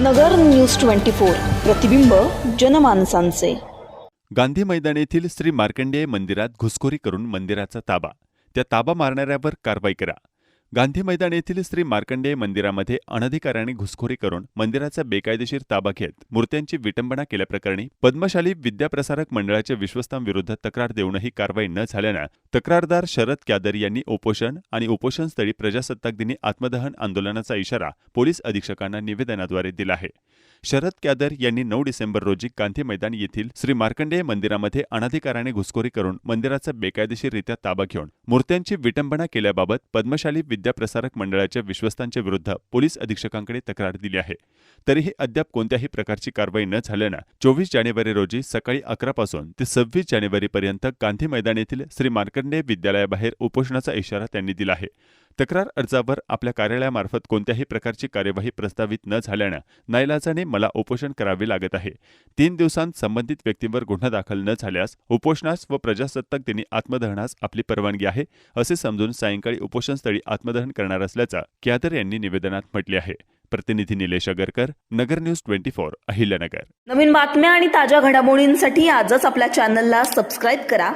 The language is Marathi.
नगर न्यूज ट्वेंटी फोर प्रतिबिंब जनमानसांचे. गांधी मैदान येथील श्री मार्कंडेय मंदिरात घुसखोरी करून मंदिराचा ताबा. त्या ताबा मारणाऱ्यावर कारवाई करा. गांधी मैदान येथील श्री मार्कंडेय मंदिरामध्ये अनधिकाऱ्याने घुसखोरी करून मंदिराचा बेकायदेशीर ताबा घेत मूर्त्यांची विटंबना केल्याप्रकरणी पद्मशाली विद्याप्रसारक मंडळाच्या विश्वस्तांविरुद्ध तक्रार देऊनही कारवाई न झाल्यानं तक्रारदार शरद क्यादर यांनी उपोषण आणि उपोषणस्थळी प्रजासत्ताक दिनी आत्मदहन आंदोलनाचा इशारा पोलीस अधीक्षकांना निवेदनाद्वारे दिला आहे. शरद क्यादर यांनी नऊ डिसेंबर रोजी गांधी मैदान येथील श्री मार्कंडेय मंदिरामध्ये अनधिकाराने घुसखोरी करून मंदिराचा बेकायदेशीररित्या ताबा घेऊन मूर्त्यांची विटंबना केल्याबाबत पद्मशाली विद्याप्रसारक मंडळाच्या विश्वस्तांच्या विरुद्ध पोलीस अधीक्षकांकडे तक्रार दिली आहे. तरीही अद्याप कोणत्याही प्रकारची कारवाई न झाल्यानं चोवीस जानेवारी रोजी सकाळी अकरापासून ते सव्वीस जानेवारीपर्यंत गांधी मैदान येथील श्री मार्कंडेय विद्यालयाबाहेर उपोषणाचा इशारा त्यांनी दिला आहे. तक्रार अर्जावर आपल्या कार्यालयामार्फत कोणत्याही प्रकारची कार्यवाही प्रस्तावित न झाल्यानं नाईलाजाने मला उपोषण करावे लागत आहे. तीन दिवसांत संबंधित व्यक्तींवर गुन्हा दाखल न झाल्यास उपोषणास व प्रजासत्ताक दिनी आत्मदहनास आपली परवानगी आहे असे समजून सायंकाळी उपोषणस्थळी आत्मदहन करणार असल्याचं क्यादर यांनी निवेदनात म्हटले आहे. प्रतिनिधी Nilesh Agarkar Nagar news twenty four Ahilyanagar. नवीन बातम्या आणि ताज्या घडामोडींसाठी आजच आपल्या चॅनलला सबस्क्राईब करा.